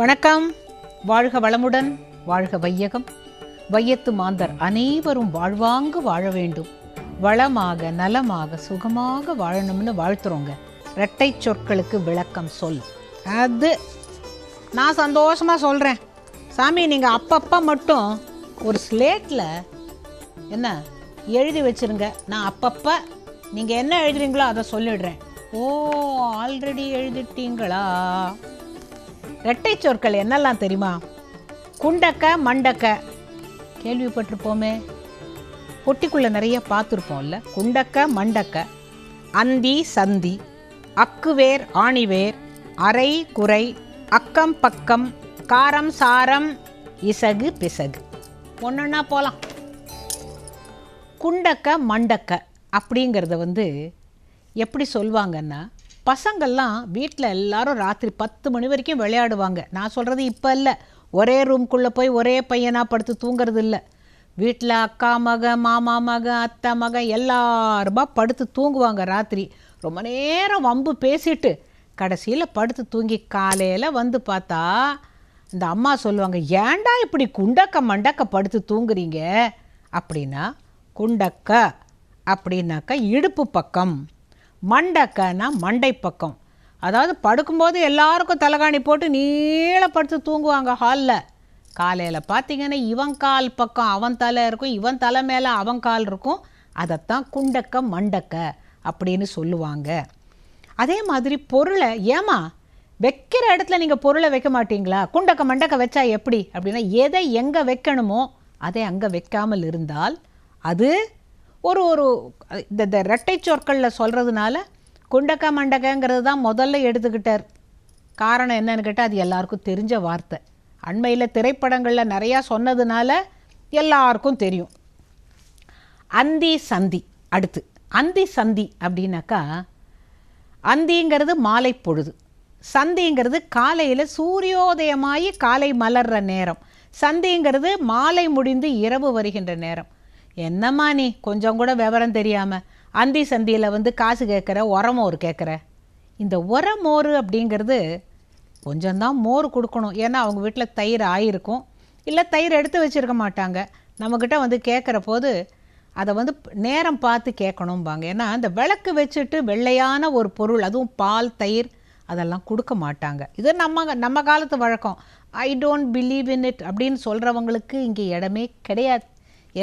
வணக்கம். வாழ்க வளமுடன் வாழ்க வையகம். வையத்து மாந்தர் அனைவரும் வாழ்வாங்கு வாழ வேண்டும். வளமாக நலமாக சுகமாக வாழணும்னு வாழ்த்துறோங்க. இரட்டை சொற்களுக்கு விளக்கம் சொல். அது நான் சந்தோஷமாக சொல்கிறேன் சாமி நீங்கள் அப்பப்போ மட்டும் ஒரு ஸ்லேட்டில் என்ன எழுதி வச்சிருங்க. நான் அப்பப்போ நீங்கள் என்ன எழுதுறீங்களோ அதை சொல்லிடுறேன். ஓ ஆல்ரெடி எழுதிட்டீங்களா? இரட்டை சொற்கள் என்னெல்லாம் தெரியுமா? குண்டக்க மண்டக்க. கேள்விப்பட்டிருப்போமே. பொட்டிக்குள்ளே நிறைய பார்த்துருப்போம்ல. குண்டக்க மண்டக்க. அந்தி சந்தி. அக்குவேர் ஆணிவேர். அரை குறை. அக்கம் பக்கம். காரம் சாரம். இசகு பிசகு. ஒன்றுன்னா போகலாம் குண்டக்க மண்டக்க அப்படிங்கிறத வந்து எப்படி சொல்லுவாங்கன்னா பசங்கள்லாம் வீட்டில் எல்லாரும் ராத்திரி பத்து மணி வரைக்கும் விளையாடுவாங்க. நான் சொல்கிறது இப்போ இல்லை. ஒரே ரூம்குள்ளே போய் ஒரே பையனாக படுத்து தூங்குறது இல்லை. வீட்டில் அக்கா மக மாமா மக அத்தை மக எல்லாருமா படுத்து தூங்குவாங்க ராத்திரி. ரொம்ப நேரம் வம்பு பேசிட்டு கடைசியில் படுத்து தூங்கி காலையில் வந்து பார்த்தா இந்த அம்மா சொல்லுவாங்க ஏன்டா இப்படி குண்டக்க மண்டக்க படுத்து தூங்குறீங்க? அப்படின்னா குண்டக்க அப்படின்னாக்கா இடுப்பு பக்கம். மண்டக்கன்னா மண்டை பக்கம் அதாவது படுக்கும்போது எல்லாருக்கும் தலைகாணி போட்டு நீள படுத்து தூங்குவாங்க ஹாலில் காலையில் பார்த்தீங்கன்னா இவன் கால் பக்கம் அவன் தலை இருக்கும் இவன் தலை மேலே அவன் கால் இருக்கும். அதைத்தான் குண்டக்க மண்டக்க அப்படின்னு சொல்லுவாங்க. அதே மாதிரி பொருளை ஏமா வைக்கிற இடத்துல நீங்கள் பொருளை வைக்க மாட்டீங்களா? குண்டக்க மண்டக்க வச்சா எப்படி? அப்படின்னா எதை எங்கே வைக்கணுமோ அதை அங்கே வைக்காமல் இருந்தால் அது ஒரு ஒரு இந்த இந்த ரெட்டை சொற்களில் சொல்கிறதுனால குண்டக்க மண்டக்கங்கிறது தான் முதல்ல எடுத்துக்கிட்டார். காரணம் என்னன்னு கேட்டால் அது எல்லாருக்கும் தெரிஞ்ச வார்த்தை. அண்மையில் திரைப்படங்களில் நிறையா சொன்னதுனால எல்லாருக்கும் தெரியும். அந்தி சந்தி அடுத்து. அந்தி சந்தி அப்படின்னாக்கா அந்திங்கிறது மாலை பொழுது. சந்திங்கிறது காலையில் சூரியோதயமாகி காலை மலர்ற நேரம். சந்திங்கிறது மாலை முடிந்து இரவு வருகின்ற நேரம். என்னம்மா நீ? கொஞ்சம் கூட விவரம் தெரியாமல் அந்தி சந்தியில் வந்து காசு கேட்குற உரமோர் கேட்குற இந்த உரமோர் அப்படிங்கிறது கொஞ்சம்தான் மோர் கொடுக்கணும். ஏன்னா அவங்க வீட்டில் தயிர் ஆயிருக்கும். இல்லை தயிர் எடுத்து வச்சுருக்க மாட்டாங்க. நம்மக்கிட்ட வந்து கேட்குற போது அதை வந்து நேரம் பார்த்து கேட்கணும்பாங்க ஏன்னா அந்த விளக்கு வச்சுட்டு வெள்ளையான ஒரு பொருள் அதுவும் பால் தயிர் அதெல்லாம் கொடுக்க மாட்டாங்க. இது நம்ம நம்ம காலத்து வழக்கம். I don't believe in it அப்படின்னு சொல்கிறவங்களுக்கு இங்கே இடமே கிடையாது.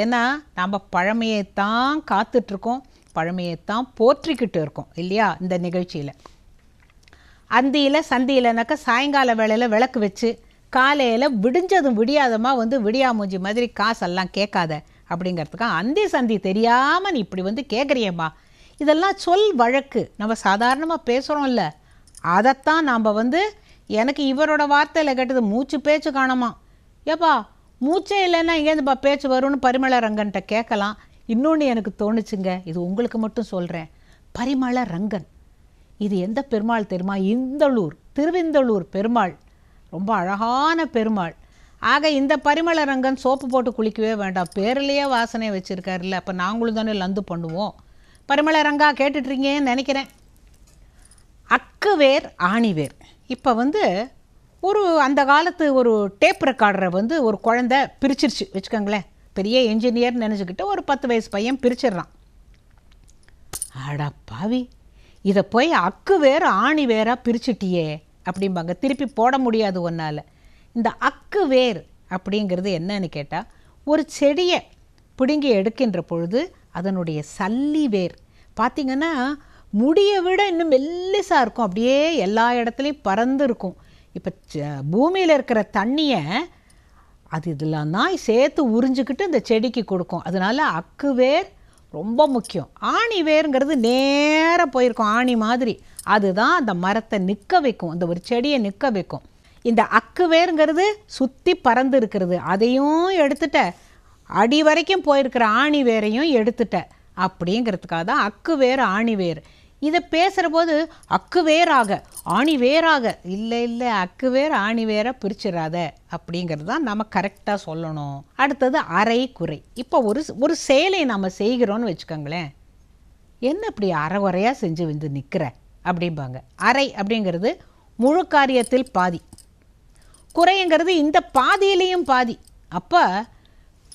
ஏன்னா நம்ம பழமையைத்தான் காத்துட்ருக்கோம் பழமையைத்தான் போற்றிக்கிட்டு இருக்கோம் இல்லையா இந்த நிகழ்ச்சியில். அந்தியில் சந்தியிலனாக்கா சாயங்கால வேளையில் விளக்கு வச்சு காலையில் விடிஞ்சதும் விடியாதமாக வந்து விடியாமூஞ்சி மாதிரி காசெல்லாம் கேட்காத அப்படிங்கிறதுக்காக அந்தி சந்தி தெரியாமல் நீ இப்படி வந்து கேட்குறியம்மா இதெல்லாம் சொல் வழக்கு. நம்ம சாதாரணமாக பேசுகிறோம்ல அதைத்தான் நாம் வந்து எனக்கு இவரோட வார்த்தையில் கேட்டது மூச்சு பேச்சு காணமா. ஏப்பா மூச்சே இல்லைன்னா இங்கேருந்துப்பா பேச்சு வரும்னு பரிமள ரங்கன்ட்ட கேட்கலாம். இன்னொன்று எனக்கு தோணுச்சுங்க. இது உங்களுக்கு மட்டும் சொல்கிறேன் பரிமள ரங்கன் இது எந்த பெருமாள் தெரியுமா? இந்தளூர் திருவிந்தளூர் பெருமாள். ரொம்ப அழகான பெருமாள். ஆக இந்த பரிமள ரங்கன் சோப்பு போட்டு குளிக்கவே வேண்டாம். பேர்லேயே வாசனை வச்சுருக்காருல்ல. அப்போ நாங்களும் தானே லந்து பண்ணுவோம். பரிமள ரங்கா கேட்டுட்ருக்கீங்கன்னு நினைக்கிறேன். அக்குவேர் ஆணிவேர். இப்போ வந்து ஒரு அந்த காலத்து ஒரு டேப் ரெக்கார்டரை வந்து ஒரு குழந்த பிரிச்சிருச்சு. வச்சுக்கோங்களேன். பெரிய என்ஜினியர்னு நினச்சிக்கிட்டு ஒரு பத்து வயசு பையன் பிரிச்சிடுறான். அடா பாவி. இதை போய் அக்கு வேறு ஆணி வேறாக பிரிச்சுட்டியே அப்படிம்பாங்க. திருப்பி போட முடியாது ஒன்றால் இந்த அக்கு வேர் அப்படிங்கிறது என்னன்னு கேட்டால் ஒரு செடியை பிடுங்கி எடுக்கின்ற பொழுது அதனுடைய சல்லி வேர். பார்த்திங்கன்னா முடியை விட இன்னும் மெல்லிசாக இருக்கும். அப்படியே எல்லா இடத்துலையும் பறந்து இருக்கும். இப்போ பூமியில் இருக்கிற தண்ணியை அது இதெல்லாம் தான் சேர்த்து உறிஞ்சிக்கிட்டு இந்த செடிக்கு கொடுக்கும். அதனால அக்கு வேர் ரொம்ப முக்கியம். ஆணி வேருங்கிறது நேராக போயிருக்கும். ஆணி மாதிரி. அதுதான் அந்த மரத்தை நிற்க வைக்கும். அந்த ஒரு செடியை நிற்க வைக்கும். இந்த அக்கு வேருங்கிறது சுற்றி பறந்து இருக்கிறது. அதையும் எடுத்துட்ட. அடி வரைக்கும் போயிருக்கிற ஆணி வேரையும் எடுத்துட்ட. அப்படிங்கிறதுக்காக தான் அக்கு வேர் ஆணி வேர். இதை பேசுகிற போது அக்கு வேறாக ஆணி வேறாக. இல்லை இல்லை அக்கு வேர் ஆணி வேற பிரிச்சிடாத அப்படிங்கிறது தான் நம்ம கரெக்டாக சொல்லணும். அடுத்தது அரை குறை. இப்போ ஒரு ஒரு செயலை நம்ம செய்கிறோன்னு வச்சுக்கோங்களேன். என்ன இப்படி அறகுறையாக செஞ்சு வந்து நிற்கிற அப்படிம்பாங்க. அரை அப்படிங்கிறது முழு காரியத்தில் பாதி. குறைங்கிறது இந்த பாதியிலையும் பாதி. அப்போ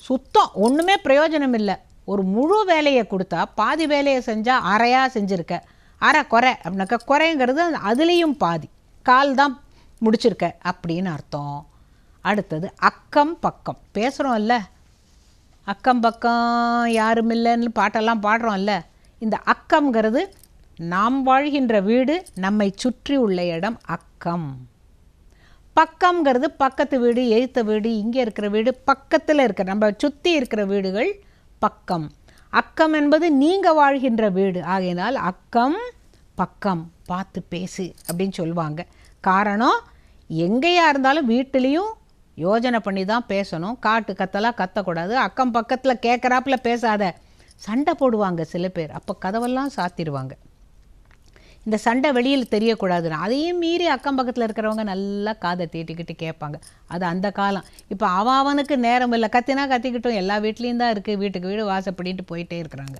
சுத்தம் ஒன்றுமே பிரயோஜனம் இல்லை ஒரு முழு வேலையை கொடுத்தா பாதி வேலையை செஞ்சால் அறையாக செஞ்சுருக்க. அரை குறை அப்படின்னாக்கா குறைங்கிறது அதுலேயும் பாதி. கால் தான் முடிச்சிருக்க அப்படின்னு அர்த்தம். அடுத்தது அக்கம் பக்கம். பேசுகிறோம்ல அக்கம் பக்கம் யாரும் இல்லைன்னு பாட்டெல்லாம் பாடுறோம்ல? இந்த அக்கம்ங்கிறது நாம் வாழ்கின்ற வீடு நம்மை சுற்றி உள்ள இடம் அக்கம். பக்கம்ங்கிறது பக்கத்து வீடு எழுத்த வீடு இங்கே இருக்கிற வீடு பக்கத்தில் இருக்கிற நம்ம சுற்றி இருக்கிற வீடுகள் பக்கம். அக்கம் என்பது நீங்கள் வாழ்கின்ற வீடு. ஆகையினால் அக்கம் பக்கம் பார்த்து பேசு அப்படின்னு சொல்லுவாங்க. காரணம் எங்கேயா இருந்தாலும் வீட்டிலையும் யோஜனை பண்ணி தான் பேசணும். காட்டு கத்தலாம் கத்தக்கூடாது. அக்கம் பக்கத்தில் கேட்குறாப்புல பேசாத. சண்டை போடுவாங்க சில பேர். அப்போ கதவெல்லாம் சாத்திடுவாங்க. இந்த சண்டை வெளியில் தெரியக்கூடாதுன்னு. அதையும் மீறி அக்கம் பக்கத்தில் இருக்கிறவங்க நல்லா காதை தீட்டிக்கிட்டு கேட்பாங்க. அது அந்த காலம். இப்போ அவன் அவனுக்கு நேரம் இல்லை. கத்தினா கத்திக்கிட்டோம். எல்லா வீட்லேயும் தான் இருக்குது வீட்டுக்கு வீடு வாசப்படின்ட்டு போயிட்டே இருக்கிறாங்க.